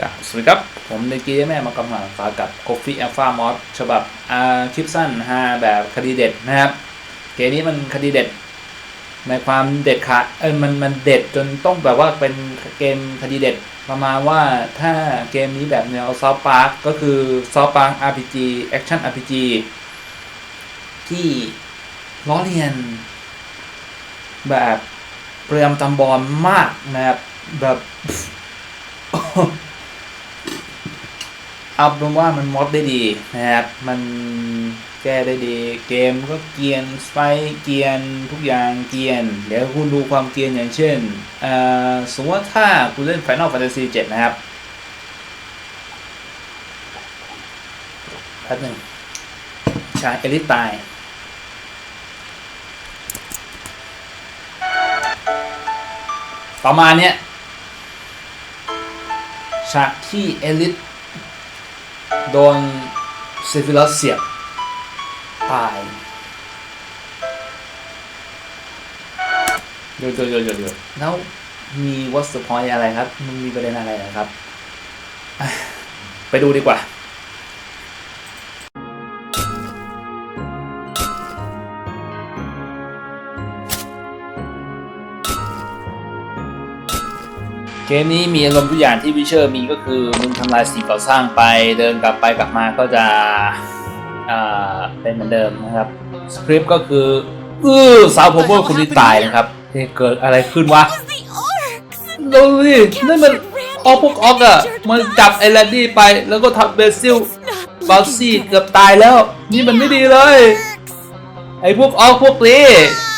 ครับสวัสดีครับ ผมในกีแม่มากำลังฝากับ Coffee Alpha Mod ฉบับอาคลิปสั้น5แบบคดีเด็ดนะครับ เกมนี้มันคดีเด็ด ในความเด็ดขาดเออมันมันเด็ดจนต้องแบบว่าเป็นเกมคดีเด็ด ประมาณว่าถ้าเกมนี้แบบแนวซอฟต์พาร์ก็คือซอฟต์พาร์ RPG Action RPG ที่ล้อเลียน แบบเปรียมตำบอลมากนะครับแบบ เอาเป็นว่ามันมอดได้ดีนะครับ มันแก้ได้ดี เกมก็เกียนสไปเกียนทุกอย่างเกียน เดี๋ยวคุณดูความเกียนอย่างเช่นอ่อสมมติว่าถ้าคุณเล่น Final Fantasy 7 นะครับแป๊บหนึ่งชายเอลิตายประมาณเนี้ยฉากที่เอลิท โดนเซฟิลัสเสียบตายเดี๋ยวเดี๋ยวเดี๋ยวเดี๋ยวเดี๋ยวแล้วมีวัตถุพอยอะไรครับ มันมีประเด็นอะไรนะครับอะไปดูดีกว่า เกมนี้มีอารมณ์ทุกอย่างที่วิเชอร์มีก็คือมึงทำลายสิ่งก่อสร้างไปเดินกลับไปกลับมาก็จะอ่าเป็นเหมือนเดิมนะครับสคริปต์ก็คืออ้อสาวผมว่าคนที่ตายนะครับเฮ้ยเกิดอะไรขึ้นวะดูสินั่นมันออกพวกออกอะมันจับไอ้แรดดี้ไปแล้วก็ทำเบซิลบาซี่เกือบตายแล้ว นี่มันไม่ดีเลย ไอ้พวกออกพวกนี้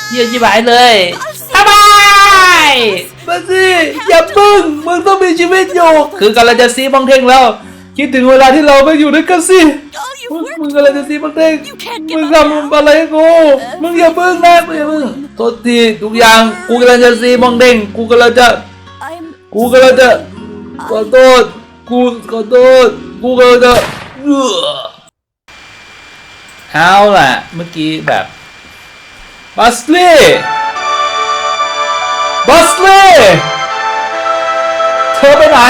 เยี่ยชิบหายเลยทำไมบาซี่อย่าพึ่ งมึงต้องมีชีวิตอยู่ คือกำลังจะซีบังเทงแล้ว คิดถึงเวลาที่เราไปอยู่ด้วยกันสิ All you มึง work มึงกำลังจะซีบังเทง You can't มึง give up ทำอะไรให้กูมึงอย่าพึ่งนะมึงอย่าพึ่งโทษทีทุกอย่างกูกำลังจะซีบังเทงกูกำลังจะ I'm กูกำลังจะขอโทษกูขอโทษกูกำลังจะเอื้อเอาล่ะ เมื่อกี้แบบบัสลี่บัสลี่ เธอไปไหน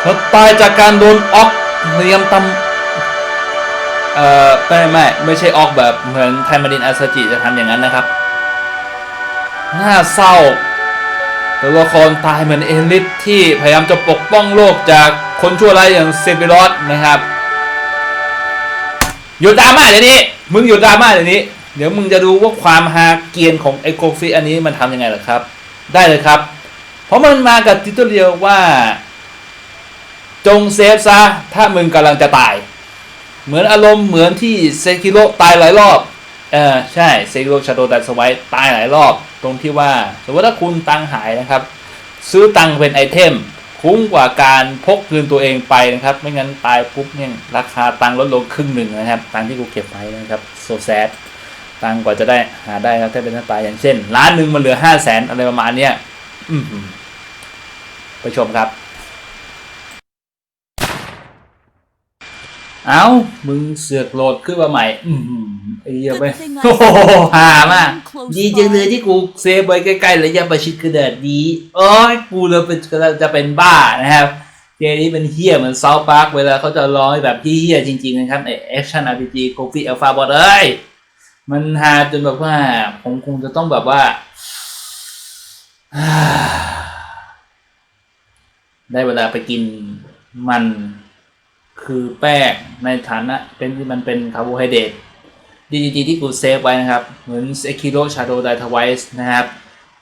เธอตายจากการโดนออกเลียมตำเอ่อไม่ไม่ไม่ใช่ออกแบบเหมือนไทมาดินอาซาจิจะทำอย่างนั้นนะครับน่าเศร้าตัวละครตายเหมือนเอลิทที่พยายามจะปกป้องโลกจากคนชั่วร้ายอย่างเซฟิรอสนะครับ หยุดดราม่าเดี๋ยวนี้ มึงหยุดดราม่าเดี๋ยวนี้ เดี๋ยวมึงจะดูว่าความฮาเกียนของไอโกฟิอันนี้มันทำยังไงล่ะครับ ได้เลยครับ เพราะมันมากับทิตเรียวว่า จงเซฟซะ ถ้ามึงกำลังจะตาย เหมือนอารมณ์เหมือนที่เซกิโรตายหลายรอบ เออใช่เซกิโรชาโดดัสไวตายหลายรอบ ตรงที่ว่า สมมติถ้าคุณตังหายนะครับ ซื้อตังเป็นไอเทม คุ้มกว่าการพกเงินตัวเองไปนะครับ ไม่งั้นตายปุ๊บเนี่ยราคาตังค์ลดลงครึ่งหนึ่งนะครับ ตังค์ที่กูเก็บไว้นะครับโซแซดตังค์กว่าจะได้หาได้ครับถ้าเป็นหน้าตายอย่างเช่นล้านหนึ่งมันเหลือห้าแสนอะไรประมาณเนี้ยอืไปชมครับ เอ้ามึงเสือกโหลดขึ้นมาใหม่ อืมไอ้เหี้ยไปโอ้โหหามาก ดีจังเลยที่กูเซฟไว้ใกล้ๆระยะประชิดขนาดนี้โอ้ยกูเลยเป็นกำลังจะเป็นบ้านะครับเกมนี้เป็นเฮี้ยเหมือนเซาพาร์คเวลาเขาจะร้อยแบบเฮี้ยๆจริงๆนะครับไอแอคชั่น RPG Coffee Alpha Bot เอ้ยมันฮาจนแบบว่า ผมคงจะต้องแบบว่า ได้เวลาไปกินมันคือแป้งในฐานะเป็นที่มันเป็นคาร์โบไฮเดรต ดีจีที่กูเซฟไว้นะครับ เหมือนเซคิโรชาโดไดทวายส์นะครับ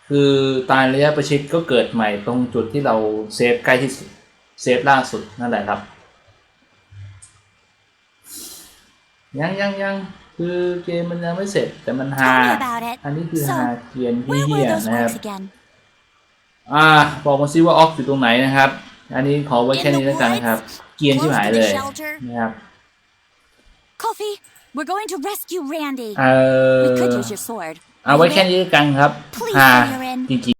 คือตายระยะประชิดก็เกิดใหม่ตรงจุดที่เราเซฟใกล้ที่สุด เซฟล่าสุดนั่นแหละครับ ยังยังยังคือเกมมันยังไม่เสร็จแต่มันฮา Tell me about it. อันนี้คือ So, ฮาเกียนที่ Where เฮี were ย those นะครับ orcs again? อ่าบอกมาซิว่าออกอยู่ตรงไหนนะครับ อันนี้ขอไว้ In แค่ the นี้แล้วกันนะครับ woods? เกรียนที่หาย Close to เล the ย shelter? นะครับ Coffee, we're going to rescue Randy. เออ We could use your sword. เอาไว้แค่นี้แล้วกันครับ Please ฮา let her in. จริงๆ